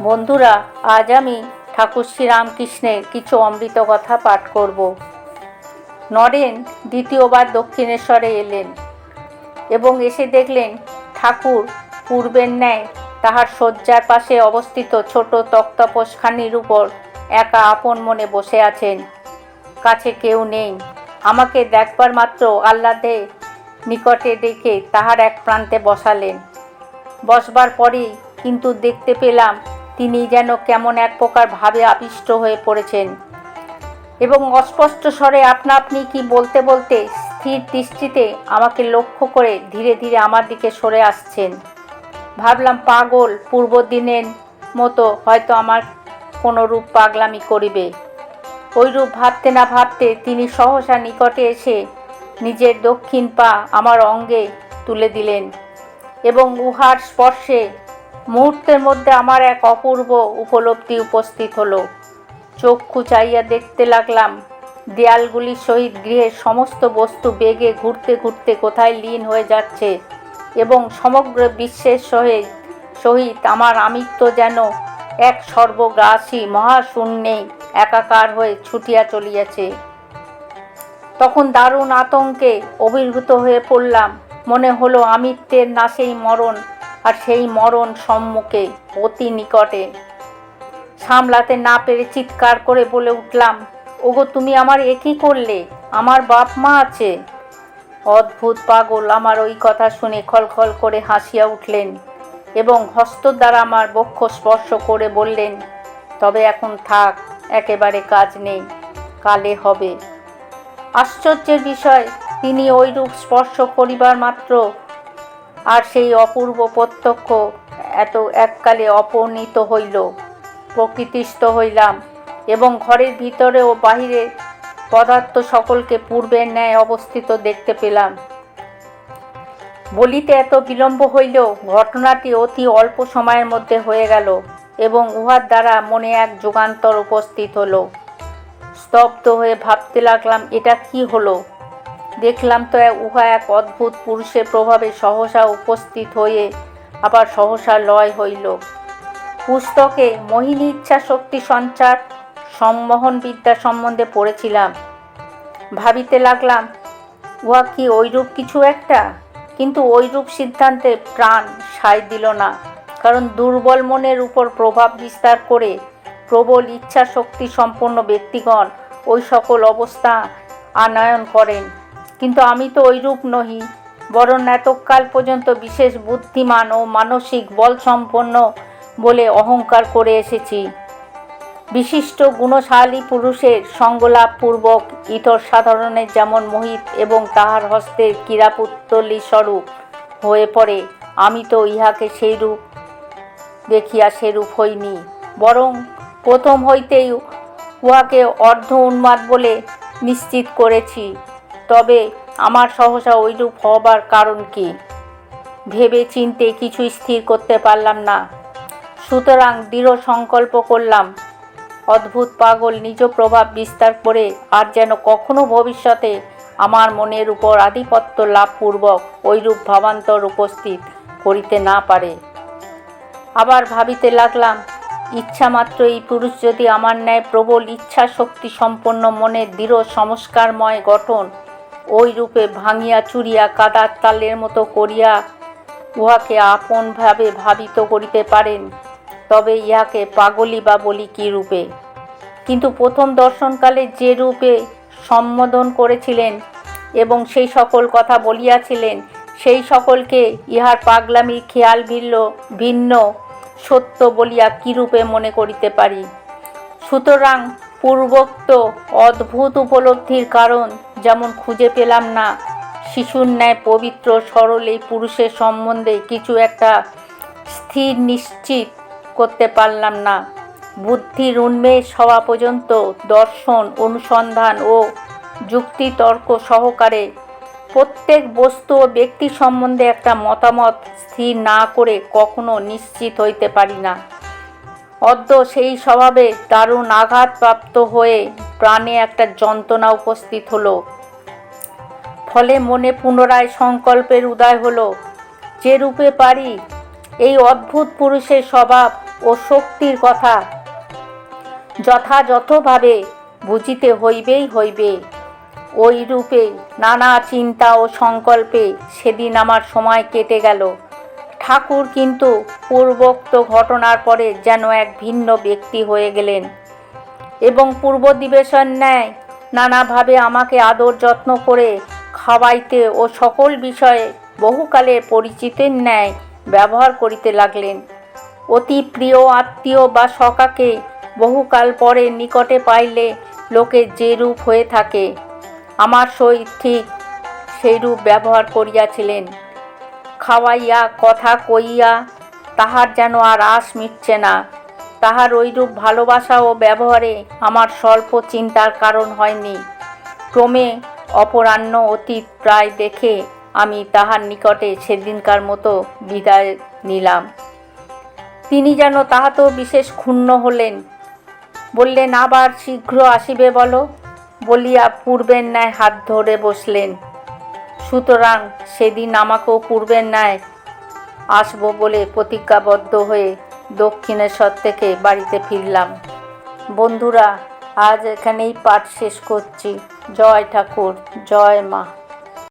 বন্ধুরা, আজ আমি ঠাকুর শ্রীরামকৃষ্ণের কিছু অমৃত কথা পাঠ করব। নরেন দ্বিতীয়বার দক্ষিণেশ্বরে এলেন এবং এসে দেখলেন ঠাকুর পূর্বের ন্যায় তাহার শয্যার পাশে অবস্থিত ছোট তক্তপোষখানির উপর একা আপন মনে বসে আছেন। কাছে কেউ নেই। আমাকে দেখবার মাত্র আহ্লাদে নিকটে ডেকে তাহার এক প্রান্তে বসালেন। বসবার পরেই কিন্তু দেখতে পেলাম তিনি যেন কেমন এক প্রকার ভাবে আবিষ্ট হয়ে পড়েছেন। এবং অস্পষ্ট স্বরে আপনা আপনি কি বলতে বলতে স্থির দৃষ্টিতে আমাকে লক্ষ্য করে ধীরে ধীরে আমার দিকে সরে আসছেন। ভাবলাম, পাগল পূর্ব দিনের মতো হয়তো আমার কোনো রূপ পাগলামি করিবে। ওই রূপ ভাবতে না ভাবতে তিনি সহসা নিকটে এসে নিজের দক্ষিণ পা আমার অঙ্গে তুলে দিলেন এবং উহার স্পর্শে মুহূর্তের মধ্যে আমার এক অপূর্ব উপলব্ধি উপস্থিত হলো। চক্ষু চাইয়া দেখতে লাগলাম, দেয়ালগুলির সহিত গৃহের সমস্ত বস্তু বেগে ঘুরতে ঘুরতে কোথায় লীন হয়ে যাচ্ছে এবং সমগ্র বিশ্বের সহিত সহিত আমার আমিত্ব যেন এক সর্বগ্রাসী মহাশূন্যে একাকার হয়ে ছুটিয়া চলিয়াছে। তখন দারুণ আতঙ্কে অভিভূত হয়ে পড়লাম, মনে হলো আমিত্বের নাশেই মরণ আর সেই মরণ সম্মুখে অতি নিকটে। সামলাতে না পেরে চিৎকার করে বলে উঠলাম, ওগো, তুমি আমার একই করলে? আমার বাপ মা আছে। অদ্ভুত পাগল আমার ওই কথা শুনে খলখল করে হাসিয়া উঠলেন এবং হস্ত দ্বারা আমার বক্ষ স্পর্শ করে বললেন, তবে এখন থাক, একেবারে কাজ নেই, কালে হবে। আশ্চর্যের বিষয়, তিনি ওইরূপ স্পর্শ করিবার মাত্র আর সেই অপূর্ব প্রত্যক্ষ এত এককালে অপনীত হইল। প্রকৃতিস্থ হইলাম এবং ঘরের ভিতরে ও বাহিরে পদার্থ সকলকে পূর্বের ন্যায় অবস্থিত দেখতে পেলাম। বলিতে এত বিলম্ব হইল ঘটনাটি অতি অল্প সময়ের মধ্যে হয়ে গেল এবং উহার দ্বারা মনে এক যুগান্তর উপস্থিত হলো। স্তব্ধ হয়ে ভাবতে লাগলাম, এটা কি হলো? দেখলাম তো উহা এক অদ্ভুত পুরুষের প্রভাবে সহসা উপস্থিত হয়ে আবার সহসা লয় হইল। পুস্তকে মোহিনী ইচ্ছা শক্তি সঞ্চার, সম্মোহন বিদ্যা সম্বন্ধে পড়েছিলাম। ভাবিতে লাগলাম, উহা কি ওইরূপ কিছু একটা? কিন্তু ওইরূপ সিদ্ধান্তে প্রাণ সায় দিল না, কারণ দুর্বল মনের উপর প্রভাব বিস্তার করে প্রবল ইচ্ছা শক্তি সম্পন্ন ব্যক্তিগণ ওই সকল অবস্থা আনয়ন করেন। কিন্তু আমি তো ওইরূপ নহি, বরং এতকাল পর্যন্ত বিশেষ বুদ্ধিমান ও মানসিক বল সম্পন্ন বলে অহংকার করে এসেছি। বিশিষ্ট গুণশালী পুরুষের সঙ্গলাভপূর্বক ইতর সাধারণের যেমন মোহিত এবং তাহার হস্তের ক্রীড়াপুত্তলি স্বরূপ হয়ে পড়ে, আমি তো ইহাকে সেই রূপ দেখিয়া সেরূপ হইনি। বরং প্রথম হইতেই উহাকে অর্ধ উন্মাদ বলে নিশ্চিত করেছি। তবে আমার সহসা ওইরূপ হবার কারণ কি? ভেবে চিনতে কিছু স্থির করতে পারলাম না। সুতরাং দৃঢ় সংকল্প করলাম, অদ্ভুত পাগল নিজ প্রভাব বিস্তার করে আর যেন কখনো ভবিষ্যতে আমার মনের উপর আধিপত্য লাভপূর্বক ওইরূপ ভাবান্তর উপস্থিত করিতে না পারে। আবার ভাবিতে লাগলাম, ইচ্ছা মাত্র এই পুরুষ যদি আমার ন্যায় প্রবল ইচ্ছা শক্তি সম্পন্ন মনের দৃঢ় সংস্কারময় গঠন ওই রূপে ভাঙিয়া চুরিয়া কাদার তালের মতো করিয়া উহাকে আপনভাবে ভাবিত করিতে পারেন, তবে ইহাকে পাগলি বা বলি কি রূপে? কিন্তু প্রথম দর্শনকালে যে রূপে সম্বোধন করেছিলেন এবং সেই সকল কথা বলিয়াছিলেন, সেই সকলকে ইহার পাগলামির খেয়াল ভিন্ন ভিন্ন, সত্য বলিয়া কিরূপে মনে করিতে পারি? সুতরাং পূর্বোক্ত অদ্ভুত উপলব্ধির কারণ যেমন খুঁজে পেলাম না। শিশুর ন্যায় পবিত্র, সরল এই পুরুষের সম্বন্ধে কিছু একটা স্থির নিশ্চিত করতে পারলাম না। বুদ্ধির উন্মেষ হওয়া পর্যন্ত দর্শন, অনুসন্ধান ও যুক্তিতর্ক সহকারে প্রত্যেক বস্তু ও ব্যক্তি সম্বন্ধে একটা মতামত স্থির না করে কখনো নিশ্চিত হইতে পারি না। অদ্য সেই স্বভাবে দারুণ আঘাতপ্রাপ্ত হয়ে প্রাণে একটা যন্ত্রণা উপস্থিত হলো। ফলে মনে পুনরায় সংকল্পের উদয় হলো। যে রূপে পারি, এই অদ্ভুত পুরুষের স্বভাব ও শক্তির কথা যথাযথভাবে বুঝিতে হইবেই হইবে। ওই রূপে নানা চিন্তা ও সংকল্পে সেদিন আমার সময় কেটে গেল। ঠাকুর কিন্তু পূর্বোক্ত ঘটনার পরে যেন এক ভিন্ন ব্যক্তি হয়ে গেলেন। এবং পূর্ব দিবেশন ন্যায় নানাভাবে আমাকে আদর যত্ন করে খাওয়াইতে ও সকল বিষয়ে বহুকালের পরিচিতের ন্যায় ব্যবহার করিতে লাগলেন। অতি প্রিয় আত্মীয় বা সকাকে বহুকাল পরে নিকটে পাইলে লোকে যে রূপ হয়ে থাকে, আমার সহিত ঠিক সেই রূপ ব্যবহার করিয়াছিলেন। খাওয়াইয়া, কথা কইয়া তাহার যেন আর আশ মিটছে না। তাহার ওইরূপ ভালোবাসা ও ব্যবহারে আমার স্বল্প চিন্তার কারণ হয়নি। ক্রমে অপরাহ্ন অতীত প্রায় দেখে আমি তাহার নিকটে সেদিনকার মতো বিদায় নিলাম। তিনি যেন তাহাতেও বিশেষ ক্ষুণ্ণ হলেন। বললেন, আবার শীঘ্র আসিবে বলো। বলিয়া পূর্বের ন্যায় হাত ধরে বসলেন। সুতরাং সেদিন আমাকেও পূর্বের ন্যায় আসব বলে প্রতিজ্ঞাবদ্ধ হয়ে দক্ষিণেশ্বর থেকে বাড়িতে ফিরলাম। বন্ধুরা আজ এখানেই পাঠ শেষ করছি। জয় ঠাকুর জয় মা।